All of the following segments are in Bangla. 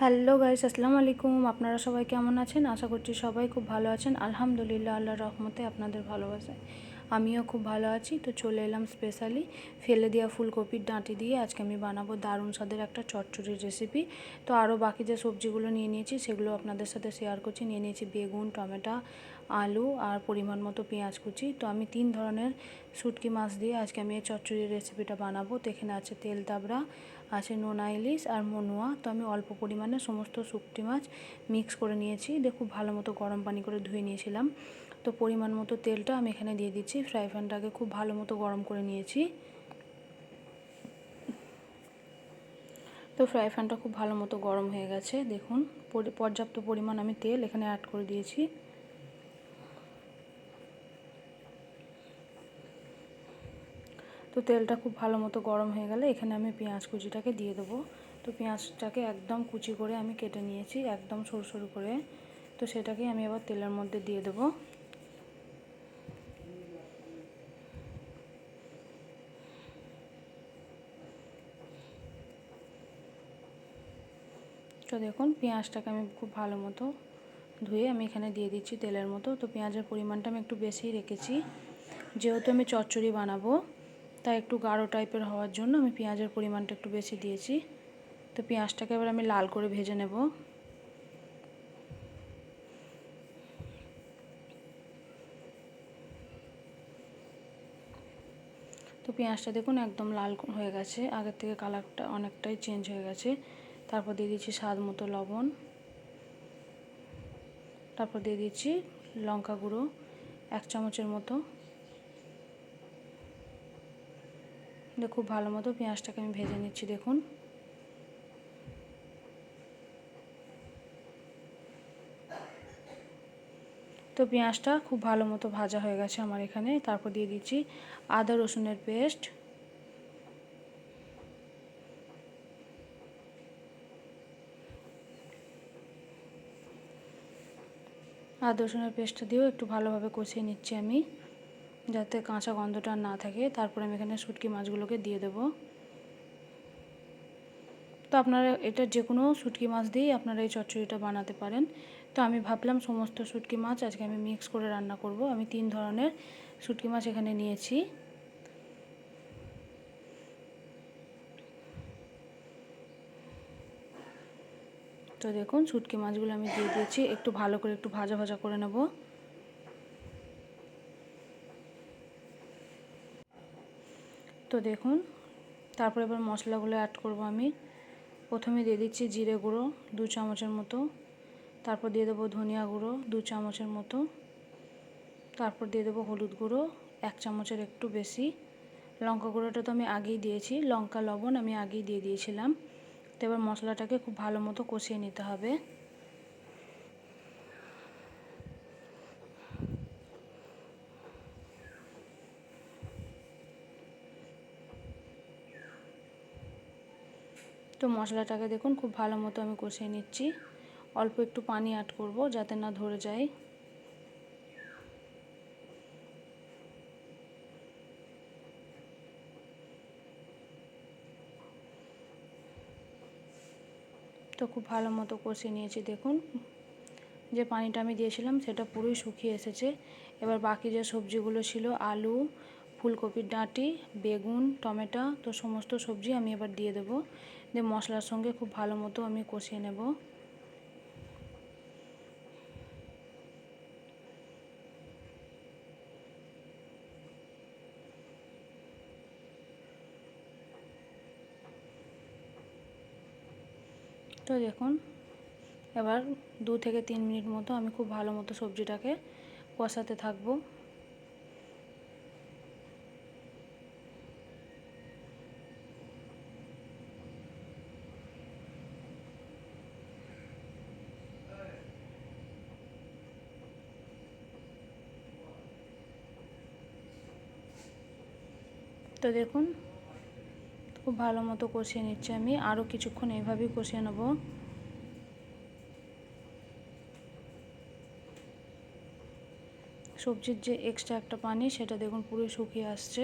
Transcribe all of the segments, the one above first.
হ্যালো গাইস, আসসালামু আলাইকুম। আপনারা সবাই কেমন আছেন? আশা করছি সবাই খুব ভালো আছেন। আলহামদুলিল্লাহ আল্লাহ রহমতে আপনাদের ভালোবাসায় আমিও খুব ভালো আছি। তো চলে এলাম স্পেশালি ফেলে দেওয়া ফুলকপির ডাঁটি দিয়ে। আজকে আমি বানাবো দারুণ স্বাদের একটা চটচড়ির রেসিপি তো আরও বাকি যে সবজিগুলো নিয়ে নিয়েছি, সেগুলো আপনাদের সাথে শেয়ার করছি। নিয়ে নিয়েছি বেগুন, টমেটো, আলু আর পরিমাণ মতো পেঁয়াজ কুচি। তো আমি তিন ধরনের শুটকি মাছ দিয়ে আজকে আমি এই চচ্চড়ির রেসিপিটা বানাবো। তো এখানে আছে তেল, তাবড়া আছে নোনা ইলিশ আর মনুয়া। তো আমি অল্প পরিমাণে সমস্ত শুকটি মাছ মিক্স করে নিয়েছি। দিয়ে খুব ভালো মতো গরম পানি করে ধুয়ে নিয়েছিলাম। তো পরিমাণ মতো তেলটা আমি এখানে দিয়ে দিচ্ছি। ফ্রাই প্যানটাকে খুব ভালো মতো গরম করে নিয়েছি। তো ফ্রাই প্যানটা খুব ভালো মতো গরম হয়ে গেছে। দেখুন পর্যাপ্ত পরিমাণ আমি তেল এখানে অ্যাড করে দিয়েছি। তো তেলটা খুব ভালো মতো গরম হয়ে গেলে এখানে আমি পেঁয়াজ কুচিটাকে দিয়ে দেবো। তো পেঁয়াজটাকে একদম কুচি করে আমি কেটে নিয়েছি, একদম সরু সরু করে। তো সেটাকে আমি আবার তেলের মধ্যে দিয়ে দেবো। তো দেখুন, পেঁয়াজটাকে আমি খুব ভালো মতো ধুয়ে আমি এখানে দিয়ে দিচ্ছি তেলের মতো। তো পেঁয়াজের পরিমাণটা আমি একটু বেশিই রেখেছি। যেহেতু আমি চচ্চড়ি বানাবো তাই একটু গাঢ় টাইপের হওয়ার জন্য আমি পেঁয়াজের পরিমাণটা একটু বেশি দিয়েছি। তো পেঁয়াজটাকে এবার আমি লাল করে ভেজে নেব। তো পেঁয়াজটা দেখুন একদম লাল হয়ে গেছে। আগের থেকে কালারটা অনেকটাই চেঞ্জ হয়ে গেছে। তারপর দিয়ে দিচ্ছি স্বাদ মতো লবণ। তারপর দিয়ে দিচ্ছি লঙ্কা গুঁড়ো, এক চামচের মতো। খুব ভালো মতো পেঁয়াজটাকে আমি ভেজে নিচ্ছি, দেখুন। তো পেঁয়াজটা খুব ভালো মতো ভাজা হয়ে গেছে আমার এখানে। তারপর দিয়ে দিচ্ছি আদা রসুনের পেস্ট। আদা রসুনের পেস্টটা দিয়েও একটু ভালোভাবে কষিয়ে নিচ্ছি আমি। যাতে কাঁচা গন্ধটা না থাকে, তারপরে আমি এখানে শুটকি মাছগুলোকে দিয়ে দেবো। তো আপনারা এটা যে কোনো শুটকি মাছ দিয়েই আপনারা এই চচ্চড়িটা বানাতে পারেন। তো আমি ভাবলাম সমস্ত শুটকি মাছ আজকে আমি মিক্স করে রান্না করব। আমি তিন ধরনের শুটকি মাছ এখানে নিয়েছি। তো দেখুন, শুটকি মাছগুলো আমি দিয়ে দিয়েছি। একটু ভালো করে একটু ভাজা ভাজা করে নেব। তো দেখুন, তারপর এবার মশলাগুলো অ্যাড করব আমি। প্রথমে দিয়ে দিচ্ছি জিরে গুঁড়ো, দু চামচের মতো। তারপর দিয়ে দেবো ধনিয়া গুঁড়ো, দু চামচের মতো। তারপর দিয়ে দেবো হলুদ গুঁড়ো, এক চামচের একটু বেশি। লঙ্কা গুঁড়োটা তো আমি আগেই দিয়েছি, লঙ্কা, লবণ আমি আগেই দিয়ে দিয়েছিলাম। তো এবার মশলাটাকে খুব ভালো মতো কষিয়ে নিতে হবে। তো মশলাটাকে দেখুন, খুব ভালো মতো আমি কষিয়ে নিচ্ছি। অল্প একটু পানি অ্যাড করব যাতে না ধরে যায়। তো খুব ভালো মতো কষিয়ে নিয়েছি, দেখুন। যে পানিটা আমি দিয়েছিলাম সেটা পুরোই শুকিয়ে এসেছে। এবার বাকি যে সবজিগুলো ছিল, আলু, ফুলকপির ডাঁটি, বেগুন, টমেটো, তো সমস্ত সবজি আমি এবার দিয়ে দেবো। দিয়ে মশলার সঙ্গে খুব ভালো মতো আমি কষিয়ে নেব। তো দেখুন, এবার দু থেকে তিন মিনিট মতো আমি খুব ভালো মতো সবজিটাকে কষাতে থাকব। তো দেখুন, খুব ভালো মতো কষিয়ে নিচ্ছি আমি। আরও কিছুক্ষণ এইভাবেই কষিয়ে নেব। সবজির যে এক্সট্রা একটা পানি, সেটা দেখুন পুরো শুকিয়ে আসছে।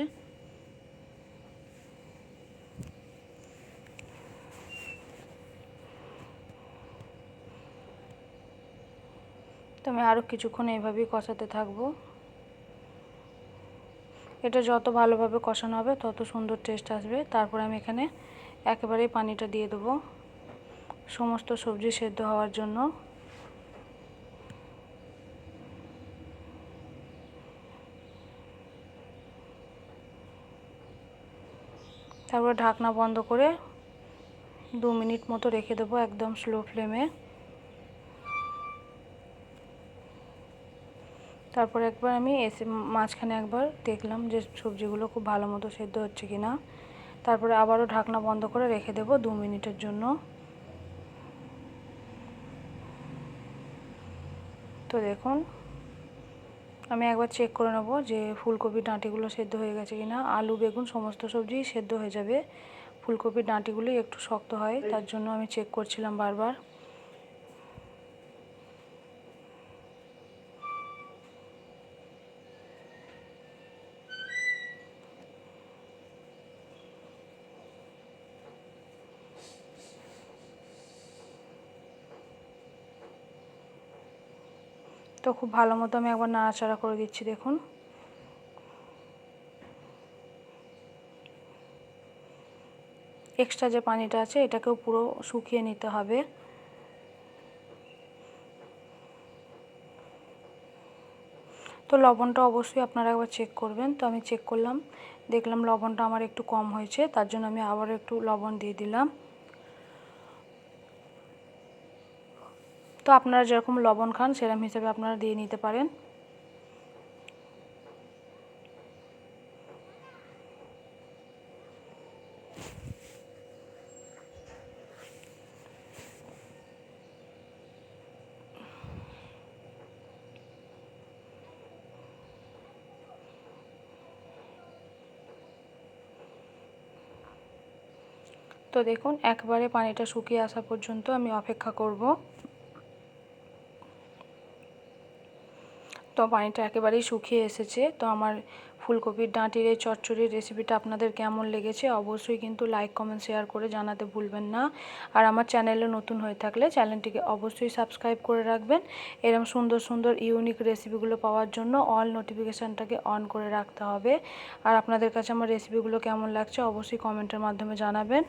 তো আমি আরও কিছুক্ষণ এইভাবেই কষাতে থাকব। এটা যত ভালোভাবে কষানো হবে, তত সুন্দর টেস্ট আসবে। তারপর আমি এখানে একেবারেই পানিটা দিয়ে দেবো। সমস্ত সবজি সেদ্ধ হওয়ার জন্য। তারপর ঢাকনা বন্ধ করে দু মিনিট মতো রেখে দেবো একদম স্লো ফ্লেমে তারপর একবার আমি এসে মাঝখানে একবার দেখলাম যে সবজিগুলো খুব ভালো মতো সেদ্ধ হচ্ছে কি না তারপরে আবারও ঢাকনা বন্ধ করে রেখে দেবো দু মিনিটের জন্য। তো দেখুন, আমি একবার চেক করে নেব যে ফুলকপির ডাঁটিগুলো সেদ্ধ হয়ে গেছে কি না আলু, বেগুন, সমস্ত সবজি সেদ্ধ হয়ে যাবে। ফুলকপির ডাঁটিগুলি একটু শক্ত হয়, তার জন্য আমি চেক করছিলাম বারবার। তো খুব ভালো মতো আমি একবার নাড়াচাড়া করে দিচ্ছি, দেখুন। এক্সট্রা যে পানিটা আছে, এটাকেও পুরো শুকিয়ে নিতে হবে। তো লবণটা অবশ্যই আপনারা একবার চেক করবেন। তো আমি চেক করলাম, দেখলাম লবণটা আমার একটু কম হয়েছে, তার জন্য আমি আবার একটু লবণ দিয়ে দিলাম। তো আপনারা যেরকম লবণ খান, সেরকম হিসেবে আপনারা দিয়ে নিতে পারেন। তো দেখুন, একবারে পানিটা শুকিয়ে আসা পর্যন্ত আমি অপেক্ষা করব। তো পানিটা একেবারেই শুকিয়ে এসেছে। তো আমার ফুলকপির ডাঁটির এই চচ্চড়ির রেসিপিটা আপনাদের কেমন লেগেছে অবশ্যই কিন্তু লাইক কমেন্ট শেয়ার করে জানাতে ভুলবেন না। আর আমার চ্যানেলে নতুন হয়ে থাকলে চ্যানেলটিকে অবশ্যই সাবস্ক্রাইব করে রাখবেন। এরকম সুন্দর সুন্দর ইউনিক রেসিপিগুলো পাওয়ার জন্য অল নোটিফিকেশানটাকে অন করে রাখতে হবে। আর আপনাদের কাছে আমার রেসিপিগুলো কেমন লাগছে অবশ্যই কমেন্টের মাধ্যমে জানাবেন।